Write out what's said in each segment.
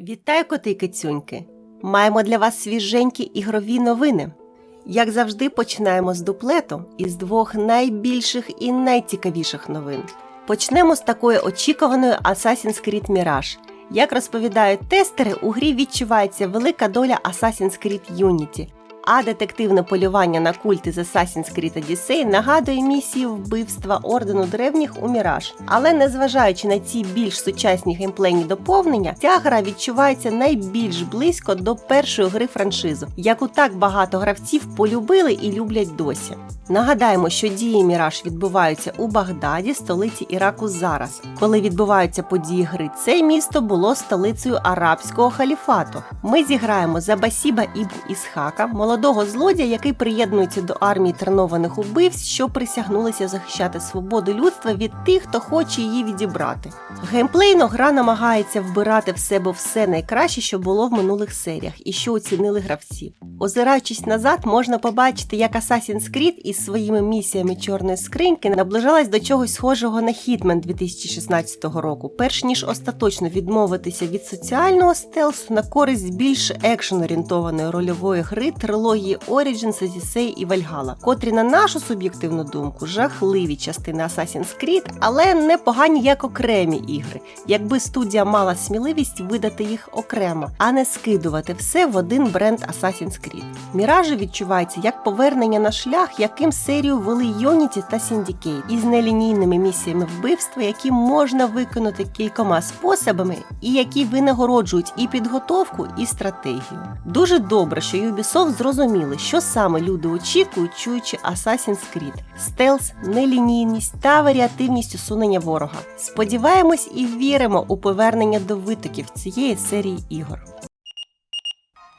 Вітаю, коти і кицюньки! Маємо для вас свіженькі ігрові новини. Як завжди, починаємо з дуплету із двох найбільших і найцікавіших новин. Почнемо з такої очікуваної Assassin's Creed Mirage. Як розповідають тестери, у грі відчувається велика доля Assassin's Creed Unity, а детективне полювання на культи з Assassin's Creed Odyssey нагадує місії вбивства ордену древніх у Міраж. Але незважаючи на ці більш сучасні геймплейні доповнення, ця гра відчувається найбільш близько до першої гри франшизу, яку так багато гравців полюбили і люблять досі. Нагадаємо, що дії Міраж відбуваються у Багдаді, столиці Іраку зараз. Коли відбуваються події гри, це місто було столицею арабського халіфату. Ми зіграємо за Басіба ібн Ісхака, молодого злодія, який приєднується до армії тренованих убивць, що присягнулися захищати свободу людства від тих, хто хоче її відібрати. Геймплейно гра намагається вбирати в себе все найкраще, що було в минулих серіях, і що оцінили гравці. Озираючись назад, можна побачити, як Assassin's Creed із своїми місіями чорної скриньки наближалась до чогось схожого на Hitman 2016 року, перш ніж остаточно відмовитися від соціального стелсу на користь більш екшен-орієнтованої рольової гри трилогії Origins, Odyssey і Valhalla, котрі, на нашу суб'єктивну думку, жахливі частини Assassin's Creed, але непогані як окремі ігри, якби студія мала сміливість видати їх окремо, а не скидувати все в один бренд Assassin's Creed. Міражі відчувається як повернення на шлях, яким серію вели Unity та Syndicate, із нелінійними місіями вбивства, які можна виконати кількома способами, і які винагороджують і підготовку, і стратегію. Дуже добре, що Ubisoft зрозуміли, що саме люди очікують, чуючи Assassin's Creed – стелс, нелінійність та варіативність усунення ворога. Сподіваємось і віримо у повернення до витоків цієї серії ігор.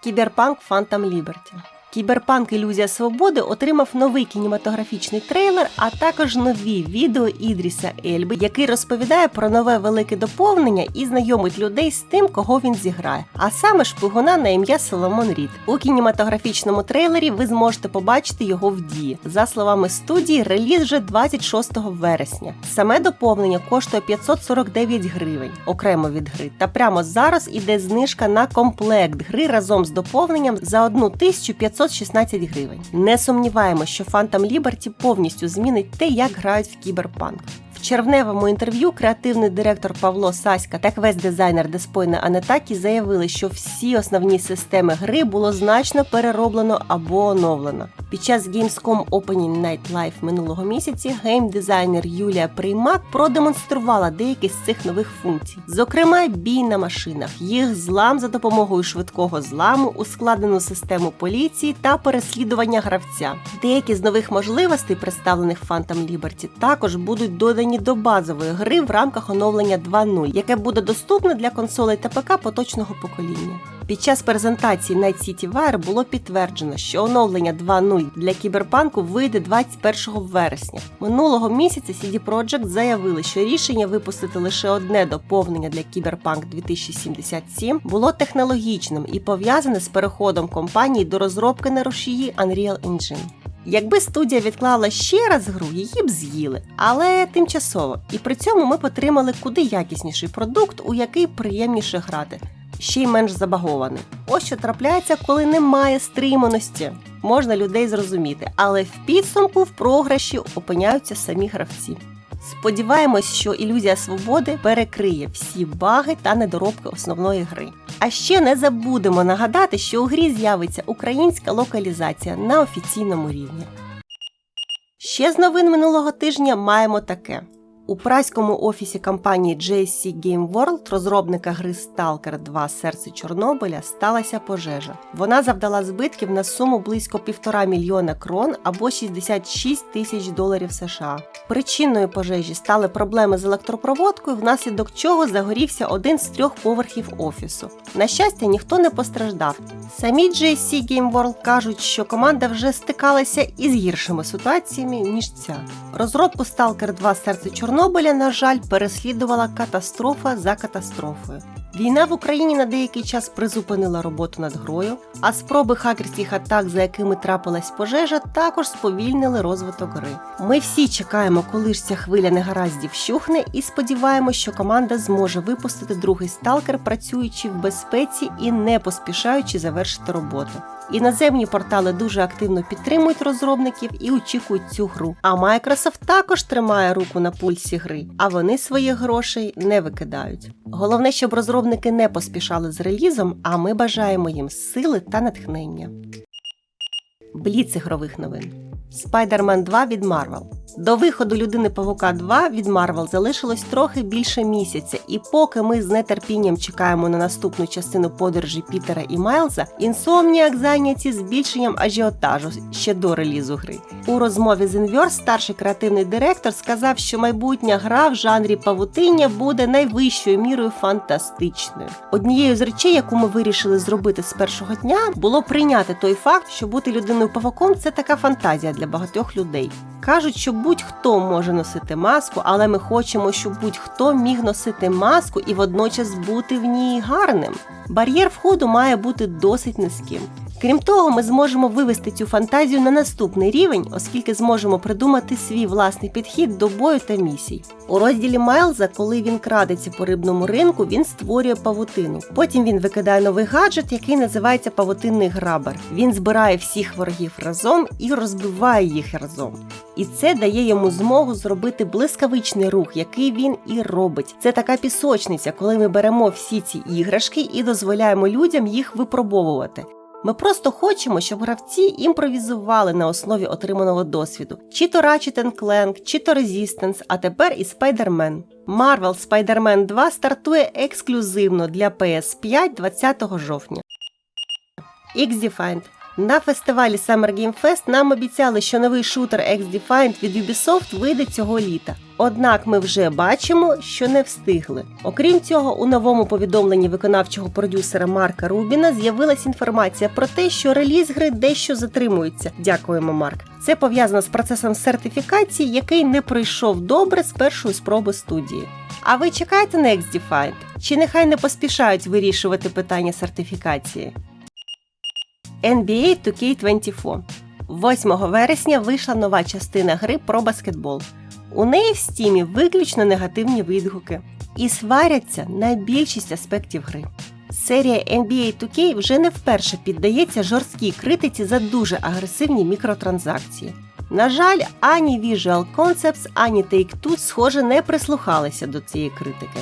Кіберпанк Phantom Liberty Кіберпанк Ілюзія Свободи отримав новий кінематографічний трейлер, а також нові відео Ідріса Ельби, який розповідає про нове велике доповнення і знайомить людей з тим, кого він зіграє. А саме шпигуна на ім'я Соломон Рід. У кінематографічному трейлері ви зможете побачити його в дії. За словами студії, реліз вже 26 вересня. Саме доповнення коштує 549 гривень окремо від гри. Та прямо зараз іде знижка на комплект гри разом з доповненням за 1500 516 гривень. Не сумніваємо, що Phantom Liberty повністю змінить те, як грають в кіберпанк. В червневому інтерв'ю креативний директор Павло Саська та квест-дизайнер Деспойна Анетакі заявили, що всі основні системи гри було значно перероблено або оновлено. Під час Gamescom Opening Night Live минулого місяці геймдизайнер Юлія Приймак продемонструвала деякі з цих нових функцій, зокрема, бій на машинах, їх злам за допомогою швидкого зламу, ускладнену систему поліції та переслідування гравця. Деякі з нових можливостей, представлених Phantom Liberty, також будуть додані до базової гри в рамках оновлення 2.0, яке буде доступне для консолей та ПК поточного покоління. Під час презентації Night City Wire було підтверджено, що оновлення 2.0 для кіберпанку вийде 21 вересня. Минулого місяця CD Projekt заявили, що рішення випустити лише одне доповнення для Кіберпанк 2077 було технологічним і пов'язане з переходом компанії до розробки на рушії Unreal Engine. Якби студія відклала ще раз гру, її б з'їли, але тимчасово. І при цьому ми б отримали куди якісніший продукт, у який приємніше грати, ще й менш забагований. Ось що трапляється, коли немає стриманості. Можна людей зрозуміти, але в підсумку в програші опиняються самі гравці. Сподіваємось, що ілюзія свободи перекриє всі баги та недоробки основної гри. А ще не забудемо нагадати, що у грі з'явиться українська локалізація на офіційному рівні. Ще з новин минулого тижня маємо таке. У прайському офісі компанії JC Game World, розробника гри Stalker 2 Серце Чорнобиля, сталася пожежа. Вона завдала збитків на суму близько півтора мільйона крон або 66 тисяч доларів США. Причиною пожежі стали проблеми з електропроводкою, внаслідок чого загорівся один з трьох поверхів офісу. На щастя, ніхто не постраждав. Самі JC Game World кажуть, що команда вже стикалася із гіршими ситуаціями ніж ця. Розробку Stalker 2 Серце Чорнобиля Чорнобиля, на жаль, переслідувала катастрофа за катастрофою. Війна в Україні на деякий час призупинила роботу над грою, а спроби хакерських атак, за якими трапилась пожежа, також сповільнили розвиток гри. Ми всі чекаємо, коли ж ця хвиля негараздів щухне, і сподіваємося, що команда зможе випустити другий сталкер, працюючи в безпеці і не поспішаючи завершити роботу. Іноземні портали дуже активно підтримують розробників і очікують цю гру. А Microsoft також тримає руку на пульсі гри, а вони своїх грошей не викидають. Головне, щоб розробники не поспішали з релізом, а ми бажаємо їм сили та натхнення. Бліц ігрових новин. Spider-Man 2 від Marvel. До виходу людини Павука 2 від Marvel залишилось трохи більше місяця, і поки ми з нетерпінням чекаємо на наступну частину подорожі Пітера і Майлза, Insomniac зайняті збільшенням ажіотажу ще до релізу гри. У розмові з Inverse старший креативний директор сказав, що майбутня гра в жанрі павутиння буде найвищою мірою фантастичною. Однією з речей, яку ми вирішили зробити з першого дня, було прийняти той факт, що бути людиною павуком це така фантазія для багатьох людей. Кажуть, що будь-хто може носити маску, але ми хочемо, щоб будь-хто міг носити маску і водночас бути в ній гарним. Бар'єр входу має бути досить низьким. Крім того, ми зможемо вивести цю фантазію на наступний рівень, оскільки зможемо придумати свій власний підхід до бою та місій. У розділі Майлза, коли він крадеться по рибному ринку, він створює павутину. Потім він викидає новий гаджет, який називається павутинний грабер. Він збирає всіх ворогів разом і розбиває їх разом. І це дає йому змогу зробити блискавичний рух, який він і робить. Це така пісочниця, коли ми беремо всі ці іграшки і дозволяємо людям їх випробовувати. Ми просто хочемо, щоб гравці імпровізували на основі отриманого досвіду, чи то Ratchet Clank, чи то Resistance, а тепер і Spider-Man. Marvel Spider-Man 2 стартує ексклюзивно для PS5 20 жовтня. X-Defined на фестивалі Summer Game Fest нам обіцяли, що новий шутер X-Defined від Ubisoft вийде цього літа. Однак ми вже бачимо, що не встигли. Окрім цього, у новому повідомленні виконавчого продюсера Марка Рубіна з'явилась інформація про те, що реліз гри дещо затримується. Дякуємо, Марк. Це пов'язано з процесом сертифікації, який не пройшов добре з першої спроби студії. А ви чекаєте на X-Defined? Чи нехай не поспішають вирішувати питання сертифікації? NBA 2K24. 8 вересня вийшла нова частина гри про баскетбол. У неї в стімі виключно негативні відгуки і сваряться на більшість аспектів гри. Серія NBA 2K вже не вперше піддається жорсткій критиці за дуже агресивні мікротранзакції. На жаль, ані Visual Concepts, ані Take-Two, схоже, не прислухалися до цієї критики.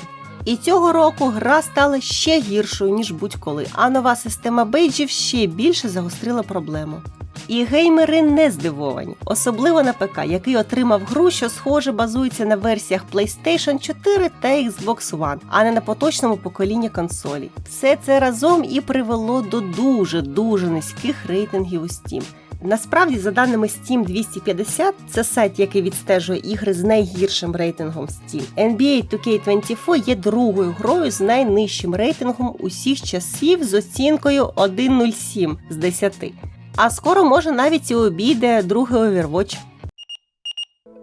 І цього року гра стала ще гіршою, ніж будь-коли, а нова система бейджів ще більше загострила проблему. І геймери не здивовані, особливо на ПК, який отримав гру, що схоже базується на версіях PlayStation 4 та Xbox One, а не на поточному поколінні консолі. Все це разом і привело до дуже дуже низьких рейтингів у Steam. Насправді, за даними Steam 250, це сайт, який відстежує ігри з найгіршим рейтингом Steam. NBA 2K24 є другою грою з найнижчим рейтингом усіх часів з оцінкою 1.07 з 10. А скоро може навіть і обійде другий Overwatch.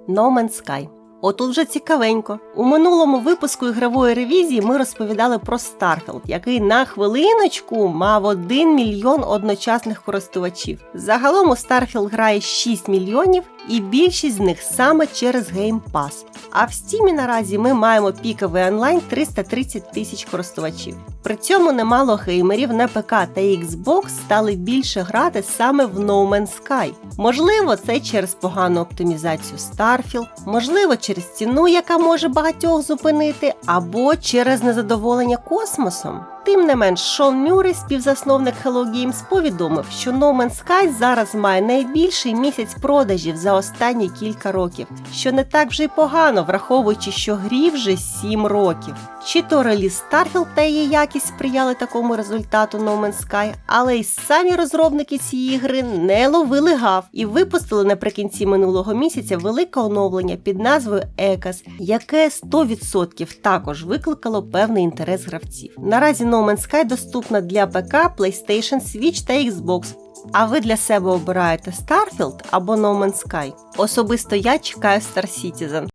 No Man's Sky Отут вже цікавенько. У минулому випуску ігрової ревізії ми розповідали про Starfield, який на хвилиночку мав 1 мільйон одночасних користувачів. Загалом у Starfield грає 6 мільйонів, і більшість з них саме через Game Pass. А в Steam наразі ми маємо піковий онлайн 330 тисяч користувачів. При цьому немало геймерів на ПК та Xbox стали більше грати саме в No Man's Sky. Можливо, це через погану оптимізацію Starfield, можливо, через ціну, яка може багатьох зупинити, або через незадоволення космосом. Тим не менш, Шон Мюррей, співзасновник Hello Games, повідомив, що No Man's Sky зараз має найбільший місяць продажів за останні кілька років, що не так вже й погано, враховуючи, що грі вже 7 років. Чи то реліз Starfield та її якість сприяли такому результату No Man's Sky, але й самі розробники цієї гри не ловили гав і випустили наприкінці минулого місяця велике оновлення під назвою Екас, яке 100% також викликало певний інтерес гравців. Наразі No Man's Sky доступна для ПК, PlayStation, Switch та Xbox. А ви для себе обираєте Starfield або No Man's Sky? Особисто я чекаю Star Citizen.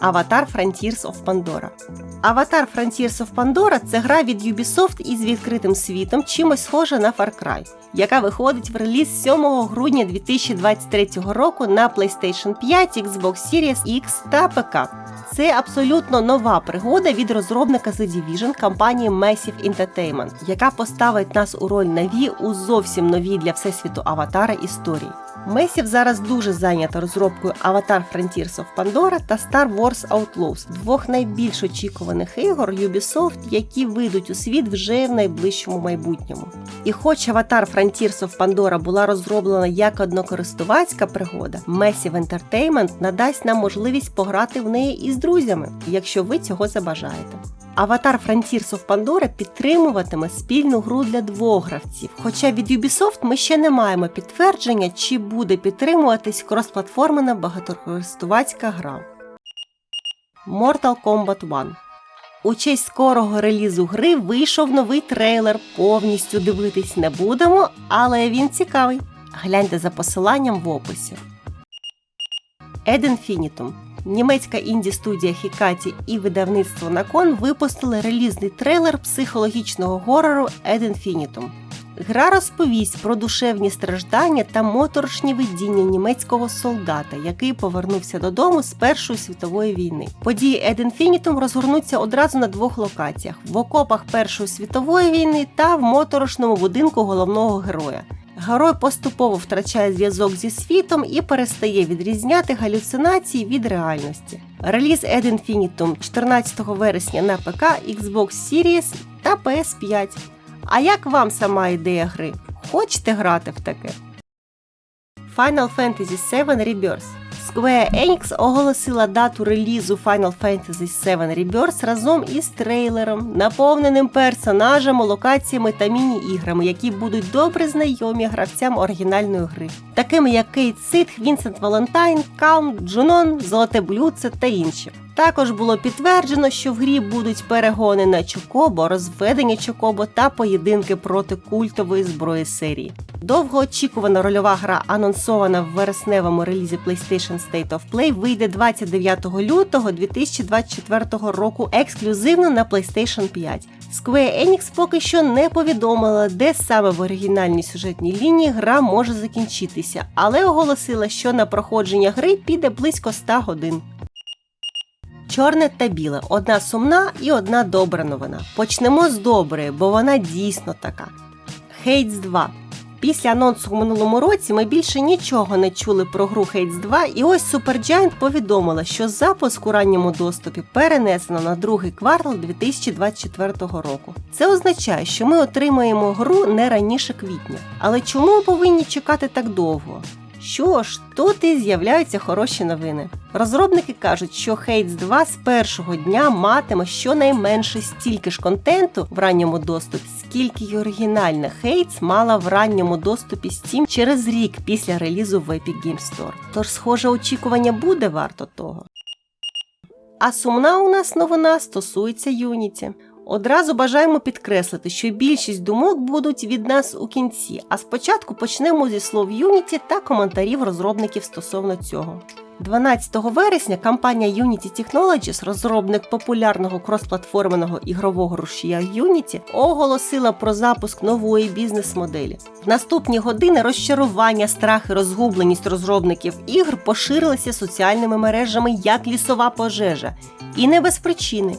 Avatar Frontiers of Pandora. Avatar Frontiers of Pandora це гра від Ubisoft із відкритим світом, чимось схожа на Far Cry, яка виходить в реліз 7 грудня 2023 року на PlayStation 5, Xbox Series X та ПК. Це абсолютно нова пригода від розробника The Division компанії Massive Entertainment, яка поставить нас у роль Наві у зовсім новій для всесвіту аватара історії. Massive зараз дуже зайнята розробкою Avatar Frontiers of Pandora та Star Wars Outlaws, двох найбільш очікуваних ігор Ubisoft, які вийдуть у світ вже в найближчому майбутньому. І хоч Avatar Frontiers of Pandora була розроблена як однокористувацька пригода, Massive Entertainment надасть нам можливість пограти в неї із друзями, якщо ви цього забажаєте. Аватар Frontiers of Pandora підтримуватиме спільну гру для двох гравців. Хоча від Ubisoft ми ще не маємо підтвердження, чи буде підтримуватись кросплатформена багатокористувацька гра. Mortal Kombat 1 у честь скорого релізу гри вийшов новий трейлер. Повністю дивитись не будемо, але він цікавий. Гляньте за посиланням в описі. Ed Infinitum. Німецька інді-студія Hikati і видавництво Након випустили релізний трейлер психологічного горору Ed Infinitum. Гра розповість про душевні страждання та моторошні видіння німецького солдата, який повернувся додому з Першої світової війни. Події Ed Infinitum розгорнуться одразу на двох локаціях: в окопах Першої світової війни та в моторошному будинку головного героя. Герой поступово втрачає зв'язок зі світом і перестає відрізняти галюцинації від реальності. Реліз Ed Infinitum 14 вересня на ПК, Xbox Series та PS5. А як вам сама ідея гри? Хочете грати в таке? Final Fantasy VII Rebirth Square Enix оголосила дату релізу Final Fantasy VII Rebirth разом із трейлером, наповненим персонажами, локаціями та міні-іграми, які будуть добре знайомі гравцям оригінальної гри, такими як Кейт Сит, Вінсент Валентайн, Калм, Джунон, Золоте Блюдце та інші. Також було підтверджено, що в грі будуть перегони на Чокобо, розведення Чокобо та поєдинки проти культової зброї серії. Довгоочікувана рольова гра, анонсована в вересневому релізі PlayStation State of Play, вийде 29 лютого 2024 року ексклюзивно на PlayStation 5. Square Enix поки що не повідомила, де саме в оригінальній сюжетній лінії гра може закінчитися, але оголосила, що на проходження гри піде близько 100 годин. Чорне та біле одна сумна і одна добра новина. Почнемо з доброї, бо вона дійсно така. Хейтс 2. Після анонсу в минулому році ми більше нічого не чули про гру Хейтс 2, і ось Supergiant повідомила, що запуск у ранньому доступі перенесено на другий квартал 2024 року. Це означає, що ми отримаємо гру не раніше квітня. Але чому повинні чекати так довго? Що ж, тут і з'являються хороші новини. Розробники кажуть, що Hades 2 з першого дня матиме щонайменше стільки ж контенту в ранньому доступі, скільки й оригінальна Hades мала в ранньому доступі Steam через рік після релізу в Epic Games Store. Тож, схоже, очікування буде варто того. А сумна у нас новина стосується Unity. Одразу бажаємо підкреслити, що більшість думок будуть від нас у кінці, а спочатку почнемо зі слов Unity та коментарів розробників стосовно цього. 12 вересня компанія Unity Technologies, розробник популярного кросплатформеного ігрового рушія Unity, оголосила про запуск нової бізнес-моделі. В наступні години розчарування, страх і розгубленість розробників ігр поширилися соціальними мережами як лісова пожежа, і не без причини.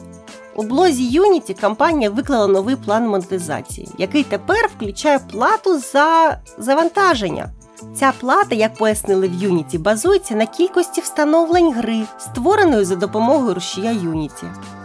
У блозі Unity компанія виклала новий план монетизації, який тепер включає плату за завантаження. Ця плата, як пояснили в Unity, базується на кількості встановлень гри, створеної за допомогою рушія Unity.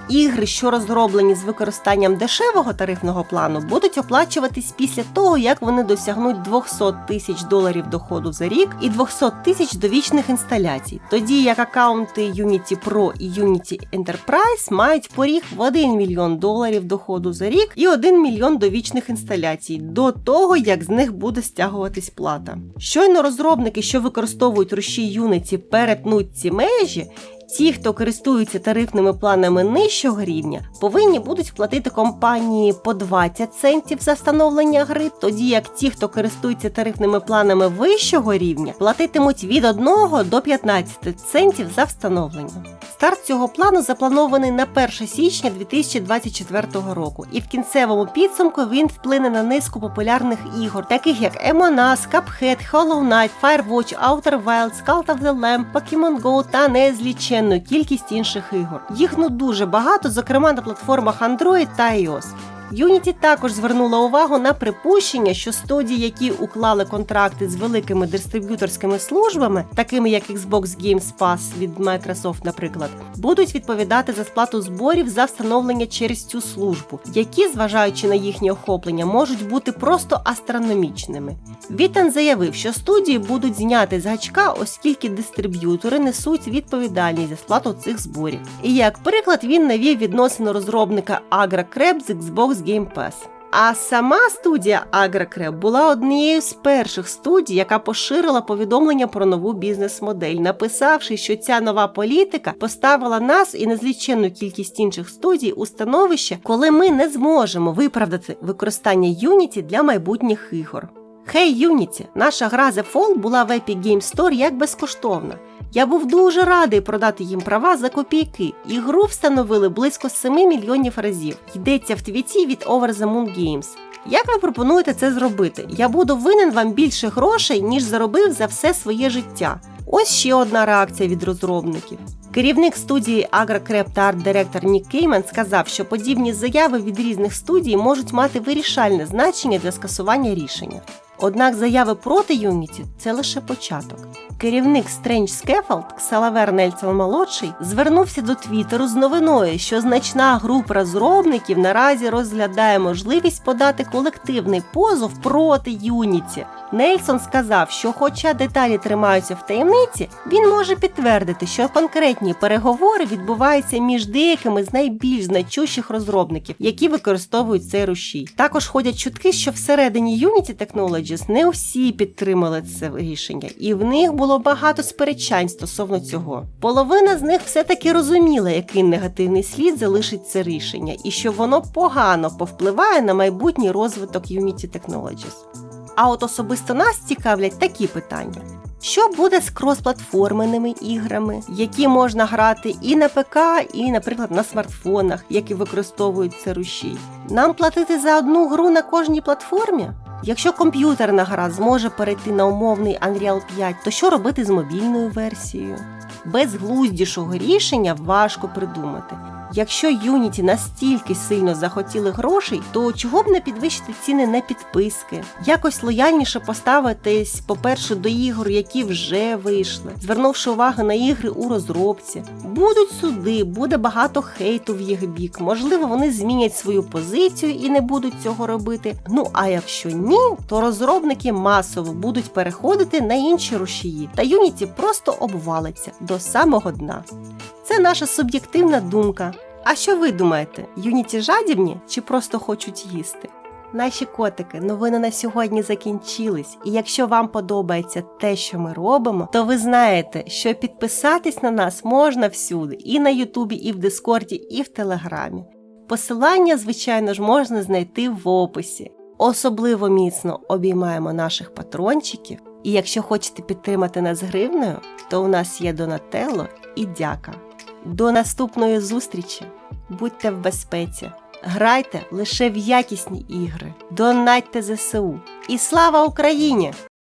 Ігри, що розроблені з використанням дешевого тарифного плану, будуть оплачуватись після того, як вони досягнуть 200 тисяч доларів доходу за рік і 200 тисяч довічних інсталяцій, тоді як аккаунти Unity Pro і Unity Enterprise мають поріг в 1 мільйон доларів доходу за рік і 1 мільйон довічних інсталяцій до того, як з них буде стягуватись плата. Щойно розробники, що використовують руші Unity, перетнуть ці межі Ті, хто користуються тарифними планами нижчого рівня, повинні будуть платити компанії по 20 центів за встановлення гри, тоді як ті, хто користуються тарифними планами вищого рівня, платитимуть від 1 до 15 центів за встановлення. Старт цього плану запланований на 1 січня 2024 року, і в кінцевому підсумку він вплине на низку популярних ігор, таких як Among Cuphead, Hollow Knight, Firewatch, Outer Wilds, Cult of the Lamb, Pokemon Go та незліченну кількість інших ігор. Їх ну дуже багато, зокрема на платформах Android та iOS. Unity також звернула увагу на припущення, що студії, які уклали контракти з великими дистриб'юторськими службами, такими як Xbox Games Pass від Microsoft, наприклад, будуть відповідати за сплату зборів за встановлення через цю службу, які, зважаючи на їхнє охоплення, можуть бути просто астрономічними. Вітан заявив, що студії будуть зняти з гачка, оскільки дистриб'ютори несуть відповідальність за сплату цих зборів. І як приклад він навів відносину розробника Agra Crab з Xbox Game Pass. А сама студія AgraCrab була однією з перших студій, яка поширила повідомлення про нову бізнес-модель, написавши, що ця нова політика поставила нас і незліченну кількість інших студій у становище, коли ми не зможемо виправдати використання Unity для майбутніх ігор. Хей hey, Unity! наша гра The Fall була в Epic Game Store як безкоштовна. Я був дуже радий продати їм права за копійки. Ігру встановили близько 7 мільйонів разів. Йдеться в твіті від Over the Moon Games. Як ви пропонуєте це зробити? Я буду винен вам більше грошей, ніж заробив за все своє життя. Ось ще одна реакція від розробників. Керівник студії AgraCrep та арт-директор Нік Кейман сказав, що подібні заяви від різних студій можуть мати вирішальне значення для скасування рішення. Однак заяви проти Unity – це лише початок. Керівник Strange Scaffold Ксалавер Нельсон молодший звернувся до Твіттеру з новиною, що значна група розробників наразі розглядає можливість подати колективний позов проти Unity. Нельсон сказав, що, хоча деталі тримаються в таємниці, він може підтвердити, що конкретні переговори відбуваються між деякими з найбільш значущих розробників, які використовують цей рушій. Також ходять чутки, що всередині Unity Technologies не усі підтримали це рішення, і в них було багато сперечань стосовно цього. Половина з них все-таки розуміла, який негативний слід залишить це рішення, і що воно погано повпливає на майбутній розвиток Unity Technologies. А от особисто нас цікавлять такі питання. Що буде з кросплатформеними іграми, які можна грати і на ПК, і, наприклад, на смартфонах, які використовують це рушій? Нам платити за одну гру на кожній платформі? Якщо комп'ютерна гра зможе перейти на умовний Unreal 5, то що робити з мобільною версією? Безглуздішого рішення важко придумати. Якщо Unity настільки сильно захотіли грошей, то чого б не підвищити ціни на підписки? Якось лояльніше поставитись, по-перше, до ігор, які вже вийшли, звернувши увагу на ігри у розробці. Будуть суди, буде багато хейту в їх бік. Можливо, вони змінять свою позицію і не будуть цього робити. Ну а якщо ні, то розробники масово будуть переходити на інші рушії, та Unity просто обвалиться до самого дна. Це наша суб'єктивна думка. А що ви думаєте? Юніті жадібні чи просто хочуть їсти? Наші котики, новини на сьогодні закінчились, і якщо вам подобається те, що ми робимо, то ви знаєте, що підписатись на нас можна всюди, і на Ютубі, і в Дискорді, і в Телеграмі. Посилання, звичайно ж, можна знайти в описі. Особливо міцно обіймаємо наших патрончиків. І якщо хочете підтримати нас гривнею, то у нас є Донателло і дяка. До наступної зустрічі! Будьте в безпеці! Грайте лише в якісні ігри, донатьте ЗСУ. І слава Україні!